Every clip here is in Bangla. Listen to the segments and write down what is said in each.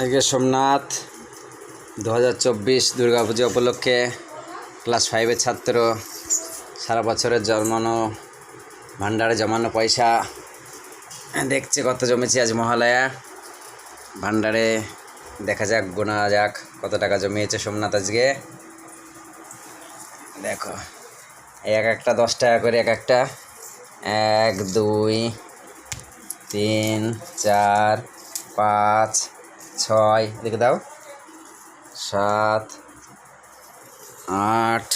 আজকে সোমনাথ দু হাজার চব্বিশ দুর্গা পুজো উপলক্ষে ক্লাস ফাইভের ছাত্র, সারা বছরের জন্মানো ভান্ডারে জমানো পয়সা দেখছে কত জমেছে আজ মহালয়া। ভান্ডারে দেখা যাক, গোনা যাক কত টাকা জমিয়েছে সোমনাথ আজকে। দেখো, এক একটা দশ টাকা করে এক একটা। এক, দুই, তিন, চার, পাঁচ ছয় দেখে দাও। সাত আট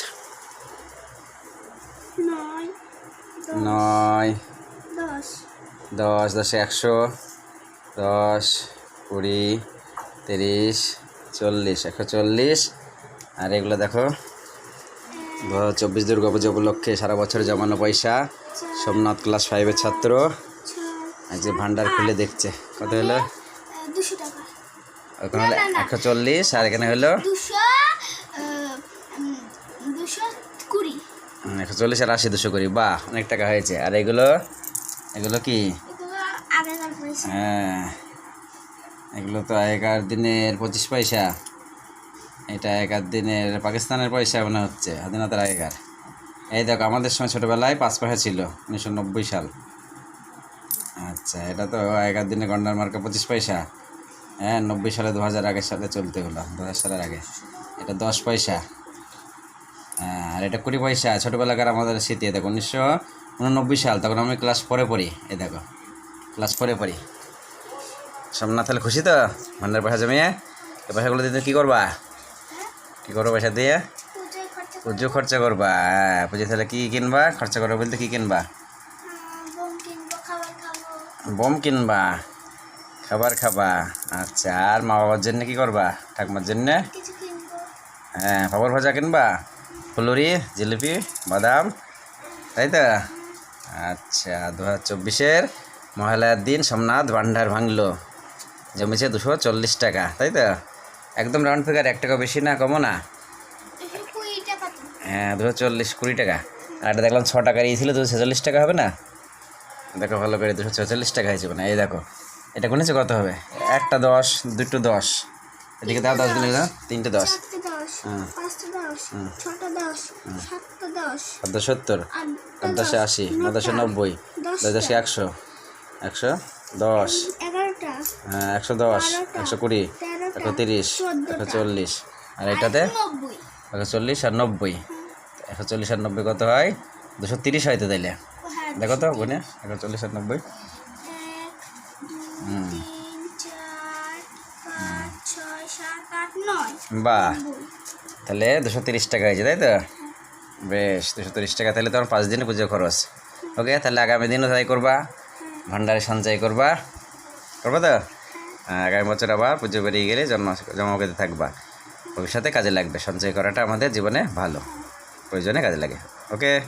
নয় দশ দশ। একশো দশ কুড়ি তিরিশ চল্লিশ একশো চল্লিশ। আর এগুলো দেখো চব্বিশ দুর্গা পুজো উপলক্ষে সারা বছর জমানো পয়সা সোমনাথ ক্লাস ফাইভের ছাত্র। যে ভান্ডার খুলে দেখছে। কত হলো? ওখানে হলো একশো চল্লিশ আর এখানে হলো কুড়ি। একশো চল্লিশ আর আশি দুশো করি বাহ অনেক টাকা হয়েছে। আর এগুলো? এগুলো কি? হ্যাঁ। এগুলো তো আগেকার দিনের পঁচিশ পয়সা। এটা আগেকার দিনের পাকিস্তানের পয়সা মনে হচ্ছে স্বাধীনতার আগেকার। এই দেখো আমাদের সময় ছোটোবেলায় পাঁচ পয়সা ছিল উনিশশো নব্বই সাল। আচ্ছা এটা তো আগেকার দিনে গন্ডার মার্কা পঁচিশ পয়সা। হ্যাঁ নব্বই সালে দু হাজার আগের সালে চলতে হলো দু হাজার সালের আগে। এটা দশ পয়সা। হ্যাঁ, আর এটা কুড়ি পয়সা। ছোটোবেলাকার আমাদের স্মৃতি এ দেখো উনিশশো উননব্বই সাল তখন আমি ক্লাস ফোরে পড়ি এই দেখো ক্লাস ফোরে পড়ি। সোমনাথ তাহলে খুশি তো? ভান্ডার পয়সা জমিয়ে? এই পয়সাগুলো দিয়ে তুমি কী করবা? কী করব পয়সা দিয়ে? পুজো খরচা করবা। হ্যাঁ পুজো তাহলে কী কিনবা? খরচা করব বলতে কী কিনবা? বোম কিনবো। খাবার খাব? আচ্ছা আর মা বাবার জন্য কী করবা? ঠাকুমার জন্যে? হ্যাঁ পাপড় ভাজা কিনবা? ফুলুরি জিলিপি বাদাম তাই তো? আচ্ছা দু হাজার চব্বিশের মহালয়ার দিন সোমনাথ ভান্ডার ভাঙলো। জমেছে দুশো চল্লিশ টাকা তাই তো? একদম রাউন্ড ফিগার এক টাকা বেশি না কমো না? হ্যাঁ দুশো চল্লিশ কুড়ি টাকা। আর এটা দেখলাম ছ টাকার ই ছিল দুশো ছেচল্লিশ টাকা হবে না? দেখো ভালো করে দুশো ছেচল্লিশ টাকা হয়েছে না এই দেখো এটা গুনেছে কত হবে? একটা দশ দুটো দশ। এদিকে দাও দশ গুনে দাও। তিনটে দশ। দশ হুম। পাঁচটা দশ ছটা দশ দশ। সত্তর আটটা দশে আশি দশে নব্বই দশে একশো একশো দশ। হ্যাঁ একশো দশ একশো কুড়ি একশো তিরিশ একশো চল্লিশ। আর এটাতে? একশো চল্লিশ আর নব্বই। একশো চল্লিশ আর নব্বই কত হয়? দুশো তিরিশ হয়তো তাইলে। হ্যাঁ দেখো তো গুনে একশো চল্লিশ আর নব্বই। বাহ। তাহলে দুশো তিরিশ টাকা হয়েছে তাই তো? বেশ দুশো তিরিশ টাকা তাহলে তোমার পাঁচ দিনে পুজো খরচ। ওকে তাহলে আগামী দিনও তাই করবা ভান্ডারে সঞ্চয় করবা। করবা তো? হ্যাঁ, আগামী বছর আবার পুজো বেরিয়ে গেলে জন্ম জমা পেতে থাকবা। ভবিষ্যতে কাজে লাগবে সঞ্চয় করাটা আমাদের জীবনে ভালো। প্রয়োজনে কাজে লাগে। ওকে?